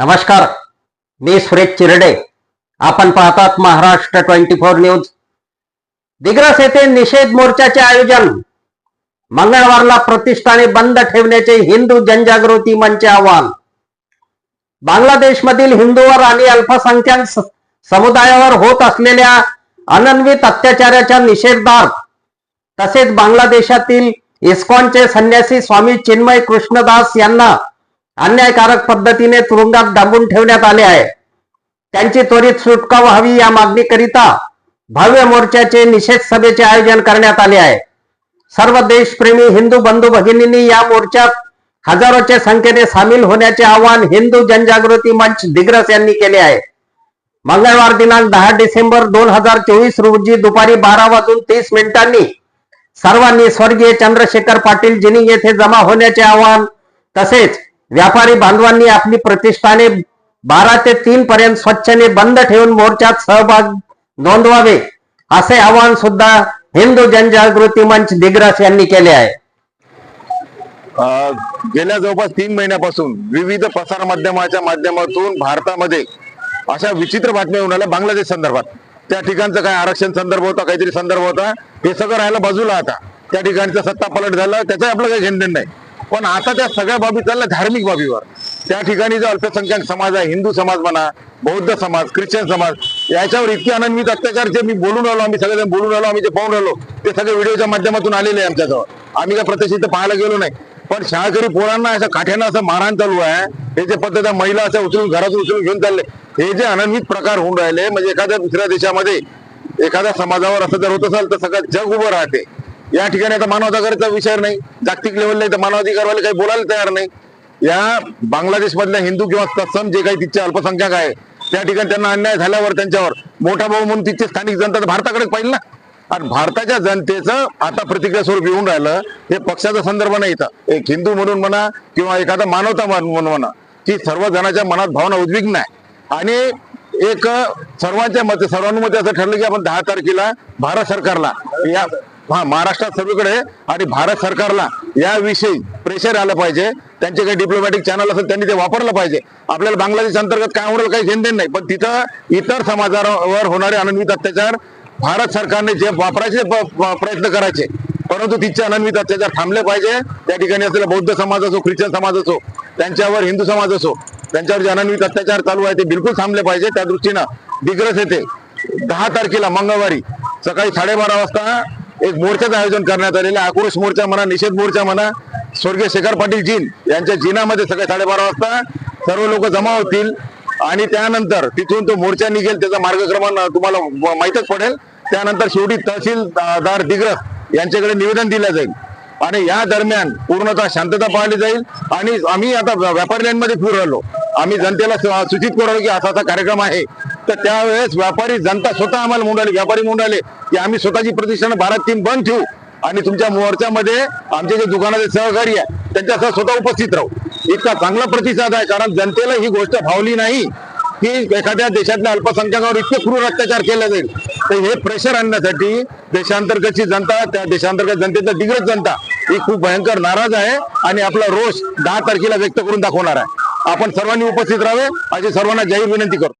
नमस्कार. मी सुरेश चिरडे. आपण पाहतात Maharashtra twenty four news. Digras येथे निषेध मोर्चाचे आयोजन. मंगळवारला प्रतिष्ठाने बंद ठेवण्याचे हिंदू जनजागृती मंच आव्हान. बांगलादेशमधील हिंदूवर आणि अल्पसंख्याक समुदायावर होत असलेल्या अनन्वित अत्याचाराच्या निषेधार्थ तसेच बांगलादेशातील इस्कॉनचे संन्यासी स्वामी चिन्मय कृष्णदास यांना अन्यायकारक पद्धतीने तुरुंगात डांबून ठेवण्यात आले आहे. त्यांची त्वरित सुटका व्हावी या मागणीकरिता भव्य मोर्चाचे निषेध सभेचे आयोजन करण्यात आले आहे. सर्व देशप्रेमी हिंदू बंधू भगिनींनी या मोर्चात हजारोच्या संख्येने सामील होण्याचे आवाहन हिंदू जनजागृती मंच दिग्रस यांनी केले आहे. मंगळवार दिनांक दहा डिसेंबर दोन हजार चोवीस रोजी दुपारी बारा वाजून तीस मिनिटांनी सर्वांनी स्वर्गीय चंद्रशेखर पाटील जिनिंग येथे जमा होण्याचे आवाहन तसेच व्यापारी बांधवांनी आपली प्रतिष्ठाने बारा ते तीन पर्यंत स्वच्छने बंद ठेवून मोर्चात सहभाग नोंदवावे असे आवाहन सुद्धा हिंदू जनजागृती मंच दिग्रस यांनी केले आहे. गेल्या जवळपास तीन महिन्यापासून विविध प्रसार माध्यमाच्या माध्यमातून भारतामध्ये अशा विचित्र बातम्या होऊन आल्या. बांगलादेश संदर्भात. त्या ठिकाणचं काय आरक्षण संदर्भ होता काहीतरी संदर्भ होता हे सगळं राहायला बाजूला आता. त्या ठिकाणचं सत्ता पलट झालं त्याचा आपलं काही घेणं नाही. पण आता त्या सगळ्या बाबी चालल्या धार्मिक बाबीवर. त्या ठिकाणी जो अल्पसंख्याक समाज आहे हिंदू समाज म्हणा बौद्ध समाज ख्रिश्चन समाज याच्यावर इतके अनन्वित अत्याचार जे मी बोलून राहिलो आम्ही सगळेजण बोलून राहिलो आम्ही जे पाहून राहिलो ते सगळे व्हिडिओच्या माध्यमातून आलेले आहे आमच्याजवळ. आम्ही काय प्रत्यक्ष इथं पाहायला गेलो नाही. पण शाळकरी पोरांना अशा काठ्यानं असं मारहाण चालू आहे हे जे पद्धत आहे, महिला असं उचलून घरातून उचलून घेऊन चालले हे जे अनन्वित प्रकार होऊन राहिले म्हणजे एखाद्या दुसऱ्या देशामध्ये एखाद्या समाजावर असं जर होत असेल तर सगळं जग उभं राहते. या ठिकाणी आता मानवाधिकाराचा विषय नाही जागतिक लेवलला इथं मानवाधिकारवाले काही बोलायला तयार नाही. या बांगलादेश मधल्या हिंदू किंवा तत्सम जे काही तिथचे अल्पसंख्याक आहे त्या ठिकाणी त्यांना अन्याय झाल्यावर त्यांच्यावर मोठा भाऊ म्हणून तिथचे स्थानिक जनता तर भारताकडे पाहिजे ना. आणि भारताच्या जनतेचं आता प्रतिक्रिया स्वरूप येऊन राहिलं हे पक्षाचा संदर्भ नाही इथं. एक हिंदू म्हणून म्हणा किंवा एखादा मानवता म्हणून म्हणा की सर्व जणांच्या मनात भावना उद्विग्न आहे. आणि एक सर्वांच्या मते सर्वानुमते असं ठरलं की आपण दहा तारखेला भारत सरकारला या हा महाराष्ट्रात सगळीकडे आणि भारत सरकारला याविषयी प्रेशर आलं पाहिजे. त्यांचे काही डिप्लोमॅटिक चॅनल असेल त्यांनी ते वापरलं पाहिजे. आपल्याला बांगलादेश अंतर्गत काय होणार काही घेणदेण नाही. पण तिथं इतर समाजावर होणारे अनन्वित अत्याचार भारत सरकारने जे वापरायचे प्रयत्न करायचे. परंतु तिथचे अनन्वित अत्याचार थांबले पाहिजे. त्या ठिकाणी असलेला बौद्ध समाज असो ख्रिश्चन समाज असो त्यांच्यावर हिंदू समाज असो त्यांच्यावर जे अनन्वित अत्याचार चालू आहे ते बिलकुल थांबले पाहिजे. त्या दृष्टीनं दिग्रस येथे दहा तारखेला मंगळवारी सकाळी साडेबारा वाजता एक मोर्चाचं आयोजन करण्यात आलेलं आहे. आक्रोश मोर्चा म्हणा निषेध मोर्चा म्हणा स्वर्गीय शेखर पाटील जीन यांच्या जिनामध्ये सकाळी साडेबारा वाजता सर्व लोक जमा होतील. आणि त्यानंतर तिथून तो मोर्चा निघेल त्याचा मार्गक्रमण तुम्हाला माहितच माहीतच पडेल. त्यानंतर शेवटी तहसीलदार दिग्रस यांच्याकडे निवेदन दिलं जाईल. आणि या दरम्यान पूर्णतः शांतता पाळली जाईल. आणि आम्ही आता व्यापारी लाईनमध्ये फिरू राहिलो आम्ही जनतेला सूचित करू की असा असा कार्यक्रम आहे. तर त्यावेळेस व्यापारी जनता स्वतः आम्हाला मुंडाली व्यापारी मुंडाले की आम्ही स्वतःची प्रतिष्ठान भारत टीम बंद ठेवू. आणि तुमच्या मोर्चामध्ये आमचे जे दुकानाचे सहकारी आहे त्यांच्यासह स्वतः उपस्थित राहू. इतका चांगला प्रतिसाद आहे कारण जनतेला ही गोष्ट भावली नाही की एखाद्या देशातल्या अल्पसंख्याकावर इतके क्रूर अत्याचार केला जाईल. तर हे प्रेशर आणण्यासाठी देशांतर्गतची जनता त्या देशांतर्गत जनतेचा दिग्रज जनता ही खूप भयंकर नाराज आहे आणि आपला रोष दहा तारखेला व्यक्त करून दाखवणार आहे. आपण सर्वांनी उपस्थित राहावे. अशी सर्वांना जाहीर विनंती करतो.